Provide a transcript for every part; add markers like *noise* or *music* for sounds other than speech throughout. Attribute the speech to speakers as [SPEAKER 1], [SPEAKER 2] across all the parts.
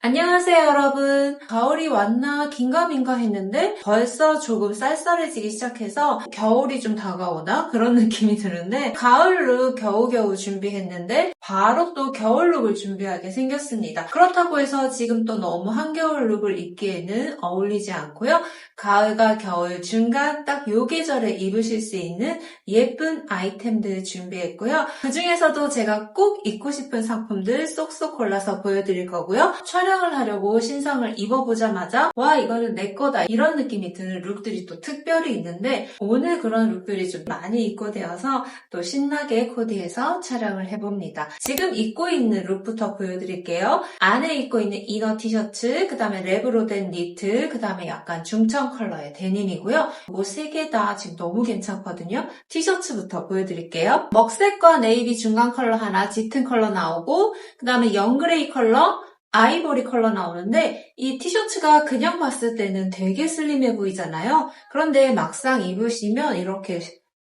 [SPEAKER 1] 안녕하세요, 여러분. 가을이 왔나 긴가민가 했는데 벌써 조금 쌀쌀해지기 시작해서 겨울이 좀 다가오나 그런 *laughs* 느낌이 드는데 가을로 겨우겨우 준비했는데 바로 또 겨울 룩을 준비하게 생겼습니다. 그렇다고 해서 지금 또 너무 한겨울 룩을 입기에는 어울리지 않고요. 가을과 겨울 중간 딱 요 계절에 입으실 수 있는 예쁜 아이템들 준비했고요. 그 중에서도 제가 꼭 입고 싶은 상품들 쏙쏙 골라서 보여드릴 거고요. 을 하려고 신상을 입어보자마자 와 이거는 내 거다 이런 느낌이 드는 룩들이 또 특별히 있는데 오늘 그런 룩들이 좀 많이 입고 되어서 또 신나게 코디해서 촬영을 해봅니다. 지금 입고 있는 룩부터 보여드릴게요. 안에 입고 있는 이너 티셔츠, 그 다음에 랩으로 된 니트, 그 다음에 약간 중청 컬러의 데님이고요. 이거 세개 다 지금 너무 괜찮거든요. 티셔츠부터 보여드릴게요. 먹색과 네이비 중간 컬러 하나, 짙은 컬러 나오고, 그 다음에 영그레이 컬러, 아이보리 컬러 나오는데 이 티셔츠가 그냥 봤을 때는 되게 슬림해 보이잖아요. 그런데 막상 입으시면 이렇게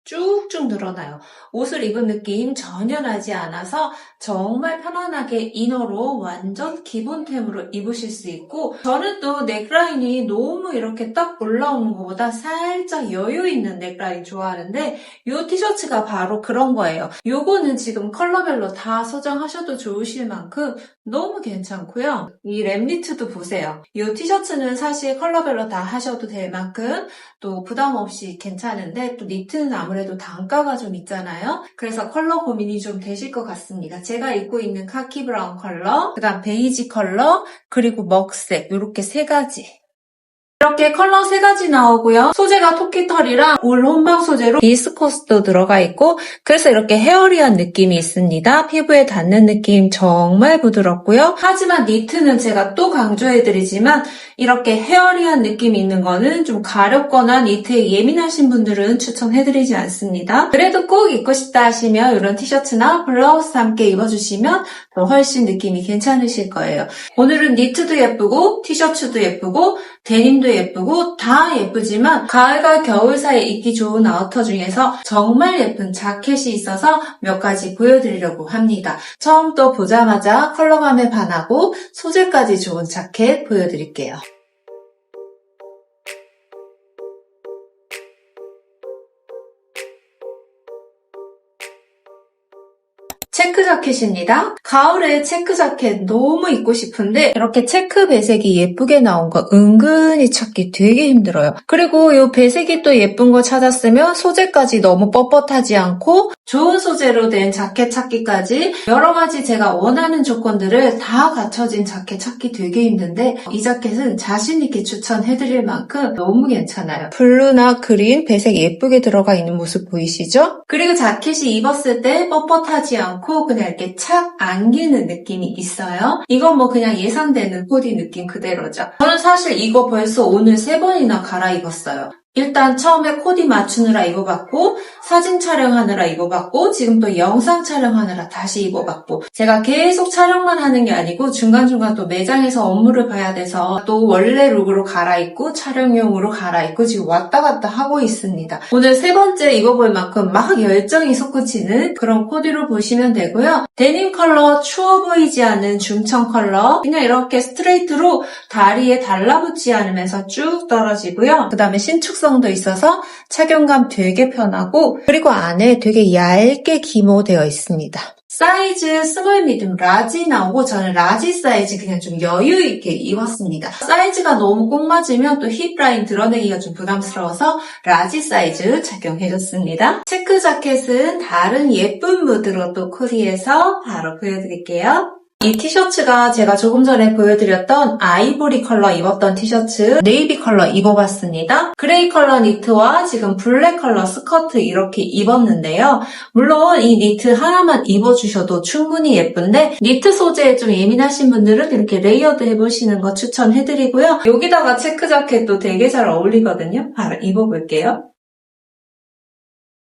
[SPEAKER 1] 쭉쭉 늘어나요. 옷을 입은 느낌 전혀 나지 않아서 정말 편안하게 이너로 완전 기본템으로 입으실 수 있고 저는 또 넥라인이 너무 이렇게 딱 올라오는 것보다 살짝 여유 있는 넥라인 좋아하는데 이 티셔츠가 바로 그런 거예요. 요거는 지금 컬러별로 다 소장하셔도 좋으실 만큼 너무 괜찮고요. 이 랩니트도 보세요. 이 티셔츠는 사실 컬러별로 다 하셔도 될 만큼 또 부담 없이 괜찮은데 또 니트는 아무 래도 단가가 좀 있잖아요. 그래서 컬러 고민이 좀 되실 것 같습니다. 제가 입고 있는 카키 브라운 컬러, 그 다음 베이지 컬러, 그리고 먹색 이렇게 세 가지 이렇게 컬러 세 가지 나오고요. 소재가 토끼털이랑 울 혼방 소재로 비스코스도 들어가 있고 그래서 이렇게 헤어리한 느낌이 있습니다. 피부에 닿는 느낌 정말 부드럽고요. 하지만 니트는 제가 또 강조해드리지만 이렇게 헤어리한 느낌 있는 거는 좀 가렵거나 니트에 예민하신 분들은 추천해드리지 않습니다. 그래도 꼭 입고 싶다 하시면 이런 티셔츠나 블라우스 함께 입어주시면 더 훨씬 느낌이 괜찮으실 거예요. 오늘은 니트도 예쁘고 티셔츠도 예쁘고 데님도 예쁘고 다 예쁘지만 가을과 겨울 사이에 입기 좋은 아우터 중에서 정말 예쁜 자켓이 있어서 몇 가지 보여드리려고 합니다. 처음 또 보자마자 컬러감에 반하고 소재까지 좋은 자켓 보여드릴게요. 체크 자켓입니다. 가을에 체크 자켓 너무 입고 싶은데 이렇게 체크 배색이 예쁘게 나온 거 은근히 찾기 되게 힘들어요. 그리고 이 배색이 또 예쁜 거 찾았으면 소재까지 너무 뻣뻣하지 않고 좋은 소재로 된 자켓 찾기까지 여러 가지 제가 원하는 조건들을 다 갖춰진 자켓 찾기 되게 힘든데 이 자켓은 자신 있게 추천해드릴 만큼 너무 괜찮아요. 블루나 그린 배색 예쁘게 들어가 있는 모습 보이시죠? 그리고 자켓이 입었을 때 뻣뻣하지 않고 그냥 이렇게 착 안기는 느낌이 있어요. 이건 뭐 그냥 예상되는 코디 느낌 그대로죠. 저는 사실 이거 벌써 오늘 세 번이나 갈아입었어요. 일단 처음에 코디 맞추느라 입어봤고 사진 촬영하느라 입어봤고 지금 또 영상 촬영하느라 다시 입어봤고 제가 계속 촬영만 하는 게 아니고 중간중간 또 매장에서 업무를 봐야 돼서 또 원래 룩으로 갈아입고 촬영용으로 갈아입고 지금 왔다 갔다 하고 있습니다. 오늘 세 번째 입어볼 만큼 막 열정이 솟구치는 그런 코디로 보시면 되고요. 데님 컬러 추워 보이지 않는 중청 컬러 그냥 이렇게 스트레이트로 다리에 달라붙지 않으면서 쭉 떨어지고요. 그 다음에 신축 성도 있어서 착용감 되게 편하고 그리고 안에 되게 얇게 기모되어 있습니다. 사이즈 스몰, 미디움, 라지 나오고 저는 라지 사이즈 그냥 좀 여유 있게 입었습니다. 사이즈가 너무 꼭 맞으면 또 힙 라인 드러내기가 좀 부담스러워서 라지 사이즈 착용해줬습니다. 체크 자켓은 다른 예쁜 무드로 또 코디해서 바로 보여드릴게요. 이 티셔츠가 제가 조금 전에 보여드렸던 아이보리 컬러 입었던 티셔츠 네이비 컬러 입어봤습니다. 그레이 컬러 니트와 지금 블랙 컬러 스커트 이렇게 입었는데요. 물론 이 니트 하나만 입어주셔도 충분히 예쁜데 니트 소재에 좀 예민하신 분들은 이렇게 레이어드 해보시는 거 추천해드리고요. 여기다가 체크 자켓도 되게 잘 어울리거든요. 바로 입어볼게요.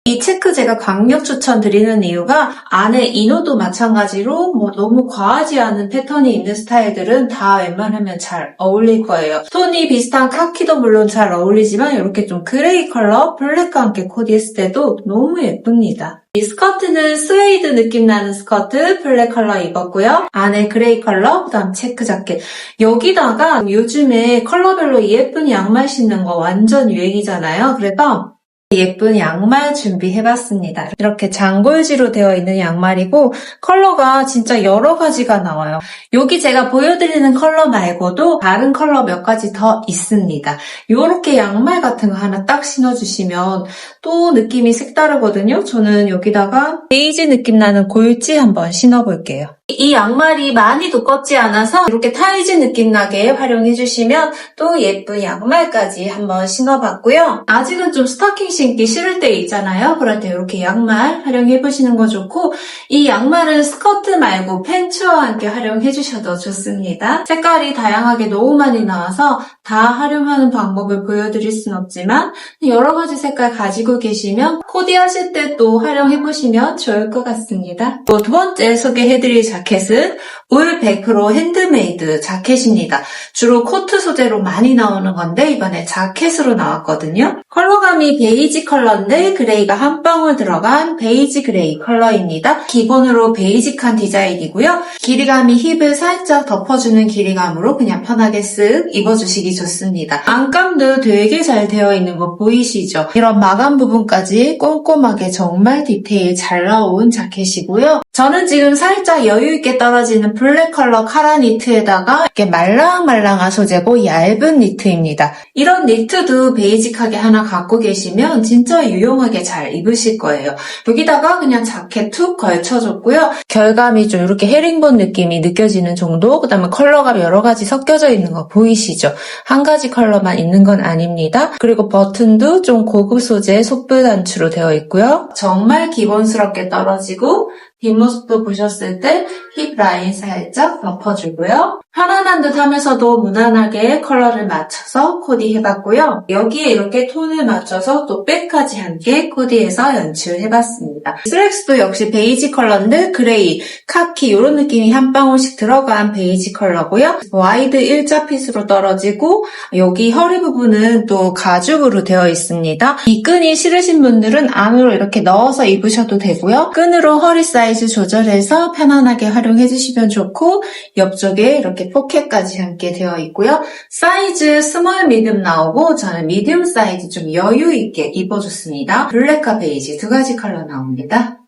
[SPEAKER 1] 이 체크 제가 강력 추천드리는 이유가 안에 이너도 마찬가지로 뭐 너무 과하지 않은 패턴이 있는 스타일들은 다 웬만하면 잘 어울릴 거예요. 톤이 비슷한 카키도 물론 잘 어울리지만 이렇게 좀 그레이 컬러 블랙과 함께 코디했을 때도 너무 예쁩니다. 이 스커트는 스웨이드 느낌 나는 스커트 블랙 컬러 입었고요. 안에 그레이 컬러, 그다음 체크 자켓. 여기다가 요즘에 컬러별로 예쁜 양말 신는 거 완전 유행이잖아요. 그래서 예쁜 양말 준비해봤습니다. 이렇게 장골지로 되어 있는 양말이고 컬러가 진짜 여러 가지가 나와요. 여기 제가 보여드리는 컬러 말고도 다른 컬러 몇 가지 더 있습니다. 이렇게 양말 같은 거 하나 딱 신어주시면 또 느낌이 색다르거든요. 저는 여기다가 베이지 느낌 나는 골지 한번 신어볼게요. 이 양말이 많이 두껍지 않아서 이렇게 타이즈 느낌 나게 활용해주시면 또 예쁜 양말까지 한번 신어봤고요. 아직은 좀 스타킹 신기 싫을 때 있잖아요. 그럴 때 이렇게 양말 활용해 보시는 거 좋고 이 양말은 스커트 말고 팬츠와 함께 활용해 주셔도 좋습니다. 색깔이 다양하게 너무 많이 나와서 다 활용하는 방법을 보여드릴 순 없지만 여러 가지 색깔 가지고 계시면 코디하실 때 또 활용해 보시면 좋을 것 같습니다. 또 두 번째 소개해드릴 자켓은 울100% 핸드메이드 자켓입니다. 주로 코트 소재로 많이 나오는 건데 이번에 자켓으로 나왔거든요. 컬러감이 베이지 컬러인데 그레이가 한 방울 들어간 베이지 그레이 컬러입니다. 기본으로 베이직한 디자인이고요. 길이감이 힙을 살짝 덮어주는 길이감으로 그냥 편하게 쓱 입어주시기 좋습니다. 안감도 되게 잘 되어 있는 거 보이시죠? 이런 마감 부분까지 꼼꼼하게 정말 디테일 잘 나온 자켓이고요. 저는 지금 살짝 여유있게 떨어지는 블랙 컬러 카라 니트에다가 이렇게 말랑말랑한 소재고 얇은 니트입니다. 이런 니트도 베이직하게 하나 갖고 계시면 진짜 유용하게 잘 입으실 거예요. 여기다가 그냥 자켓 툭 걸쳐줬고요. 결감이 좀 이렇게 헤링본 느낌이 느껴지는 정도, 그 다음에 컬러가 여러 가지 섞여져 있는 거 보이시죠? 한 가지 컬러만 있는 건 아닙니다. 그리고 버튼도 좀 고급 소재 속불 단추로 되어 있고요. 정말 기본스럽게 떨어지고 뒷모습도 보셨을 때 힙 라인 살짝 덮어주고요. 편안한 듯 하면서도 무난하게 컬러를 맞춰서 코디해봤고요. 여기에 이렇게 톤을 맞춰서 또 백까지 함께 코디해서 연출해봤습니다. 슬랙스도 역시 베이지 컬러인데 그레이, 카키 이런 느낌이 한 방울씩 들어간 베이지 컬러고요. 와이드 일자 핏으로 떨어지고 여기 허리 부분은 또 가죽으로 되어 있습니다. 이 끈이 싫으신 분들은 안으로 이렇게 넣어서 입으셔도 되고요. 끈으로 허리 사이 즈 조절해서 편안하게 활용해 주시면 좋고 옆쪽에 이렇게 포켓까지 함께 되어 있고요. 사이즈 스몰 미디움 나오고 저는 미디움 사이즈 좀 여유 있게 입어줬습니다. 블랙과 베이지 두 가지 컬러 나옵니다.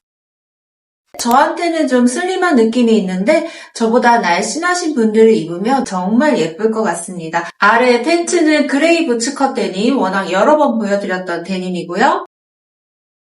[SPEAKER 1] 저한테는 좀 슬림한 느낌이 있는데 저보다 날씬하신 분들을 입으면 정말 예쁠 것 같습니다. 아래 팬츠는 그레이 부츠 컷 데님 워낙 여러 번 보여드렸던 데님이고요.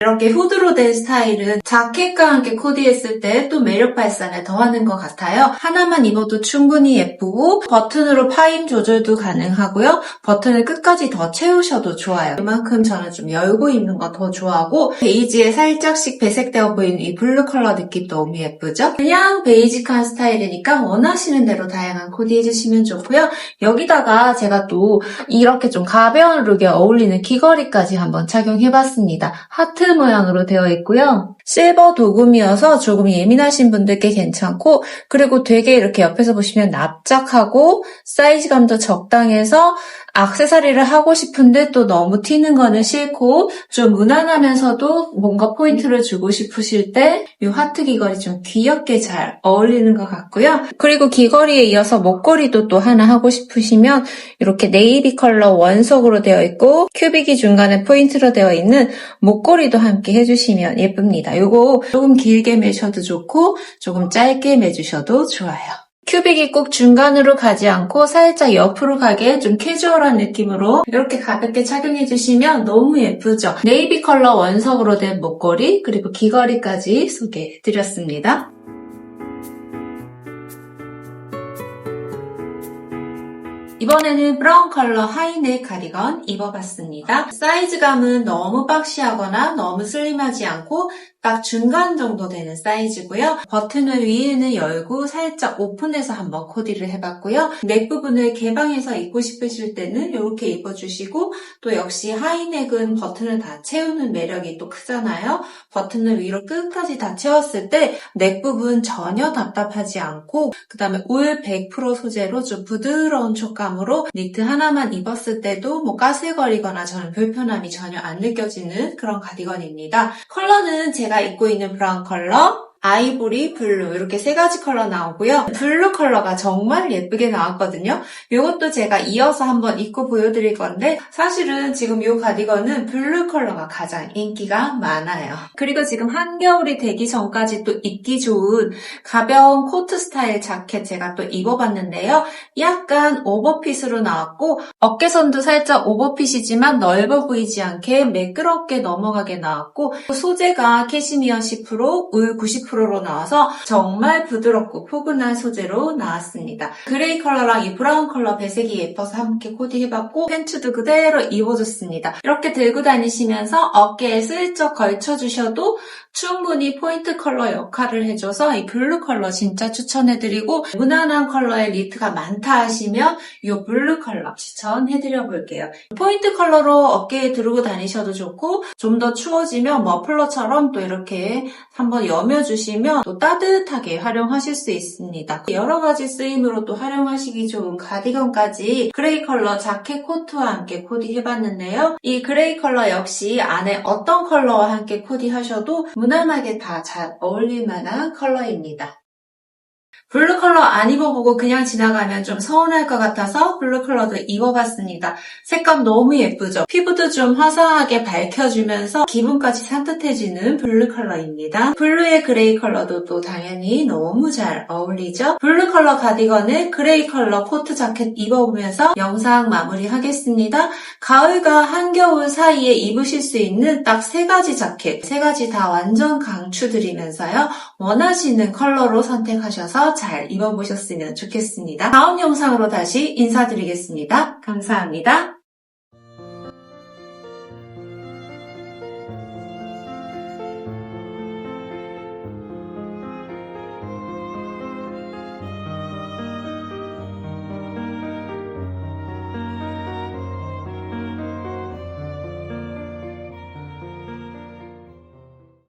[SPEAKER 1] 이렇게 후드로 된 스타일은 자켓과 함께 코디했을 때 또 매력 발산을 더하는 것 같아요. 하나만 입어도 충분히 예쁘고 버튼으로 파임 조절도 가능하고요. 버튼을 끝까지 더 채우셔도 좋아요. 이만큼 저는 좀 열고 입는 거 더 좋아하고 베이지에 살짝씩 배색되어 보이는 이 블루 컬러 느낌 너무 예쁘죠? 그냥 베이직한 스타일이니까 원하시는 대로 다양한 코디 해주시면 좋고요. 여기다가 제가 또 이렇게 좀 가벼운 룩에 어울리는 귀걸이까지 한번 착용해봤습니다. 하트 모양으로 되어 있고요. 실버 도금이어서 조금 예민하신 분들께 괜찮고 그리고 되게 이렇게 옆에서 보시면 납작하고 사이즈감도 적당해서 악세사리를 하고 싶은데 또 너무 튀는 거는 싫고 좀 무난하면서도 뭔가 포인트를 주고 싶으실 때 이 하트 귀걸이 좀 귀엽게 잘 어울리는 것 같고요. 그리고 귀걸이에 이어서 목걸이도 또 하나 하고 싶으시면 이렇게 네이비 컬러 원석으로 되어 있고 큐빅이 중간에 포인트로 되어 있는 목걸이도 함께 해주시면 예쁩니다. 요거 조금 길게 매셔도 좋고 조금 짧게 매주셔도 좋아요. 큐빅이 꼭 중간으로 가지 않고 살짝 옆으로 가게 좀 캐주얼한 느낌으로 이렇게 가볍게 착용해 주시면 너무 예쁘죠? 네이비 컬러 원석으로 된 목걸이 그리고 귀걸이까지 소개해 드렸습니다. 이번에는 브라운 컬러 하이넥 가디건 입어봤습니다. 사이즈감은 너무 박시하거나 너무 슬림하지 않고 딱 중간 정도 되는 사이즈고요. 버튼을 위에는 열고 살짝 오픈해서 한번 코디를 해봤고요. 넥 부분을 개방해서 입고 싶으실 때는 이렇게 입어주시고 또 역시 하이넥은 버튼을 다 채우는 매력이 또 크잖아요. 버튼을 위로 끝까지 다 채웠을 때 넥 부분 전혀 답답하지 않고 그 다음에 울100% 소재로 좀 부드러운 촉감으로 니트 하나만 입었을 때도 뭐 까슬거리거나 저는 불편함이 전혀 안 느껴지는 그런 가디건입니다. 컬러는 제가 입고 있는 브라운 컬러 아이보리, 블루 이렇게 세 가지 컬러 나오고요. 블루 컬러가 정말 예쁘게 나왔거든요. 이것도 제가 이어서 한번 입고 보여드릴 건데 사실은 지금 이 가디건은 블루 컬러가 가장 인기가 많아요. 그리고 지금 한겨울이 되기 전까지 또 입기 좋은 가벼운 코트 스타일 자켓 제가 또 입어봤는데요. 약간 오버핏으로 나왔고 어깨선도 살짝 오버핏이지만 넓어 보이지 않게 매끄럽게 넘어가게 나왔고 소재가 캐시미어 10%, 울 90%로 나와서 정말 부드럽고 포근한 소재로 나왔습니다. 그레이 컬러랑 이 브라운 컬러 배색이 예뻐서 함께 코디해봤고 팬츠도 그대로 입어줬습니다. 이렇게 들고 다니시면서 어깨에 슬쩍 걸쳐주셔도 충분히 포인트 컬러 역할을 해줘서 이 블루 컬러 진짜 추천해드리고 무난한 컬러의 니트가 많다 하시면 이 블루 컬러 추천해드려 볼게요. 포인트 컬러로 어깨에 두르고 다니셔도 좋고 좀 더 추워지면 머플러처럼 또 이렇게 한번 여며주시면 또 따뜻하게 활용하실 수 있습니다. 여러 가지 쓰임으로 또 활용하시기 좋은 가디건까지 그레이 컬러 자켓 코트와 함께 코디해봤는데요. 이 그레이 컬러 역시 안에 어떤 컬러와 함께 코디하셔도 무난하게 다 잘 어울릴 만한 컬러입니다. 블루 컬러 안 입어보고 그냥 지나가면 좀 서운할 것 같아서 블루 컬러도 입어봤습니다. 색감 너무 예쁘죠? 피부도 좀 화사하게 밝혀주면서 기분까지 산뜻해지는 블루 컬러입니다. 블루의 그레이 컬러도 또 당연히 너무 잘 어울리죠? 블루 컬러 가디건을 그레이 컬러 코트 자켓 입어보면서 영상 마무리하겠습니다. 가을과 한겨울 사이에 입으실 수 있는 딱 세 가지 자켓, 세 가지 다 완전 강추드리면서요. 원하시는 컬러로 선택하셔서 잘 입어보셨으면 좋겠습니다. 다음 영상으로 다시 인사드리겠습니다. 감사합니다.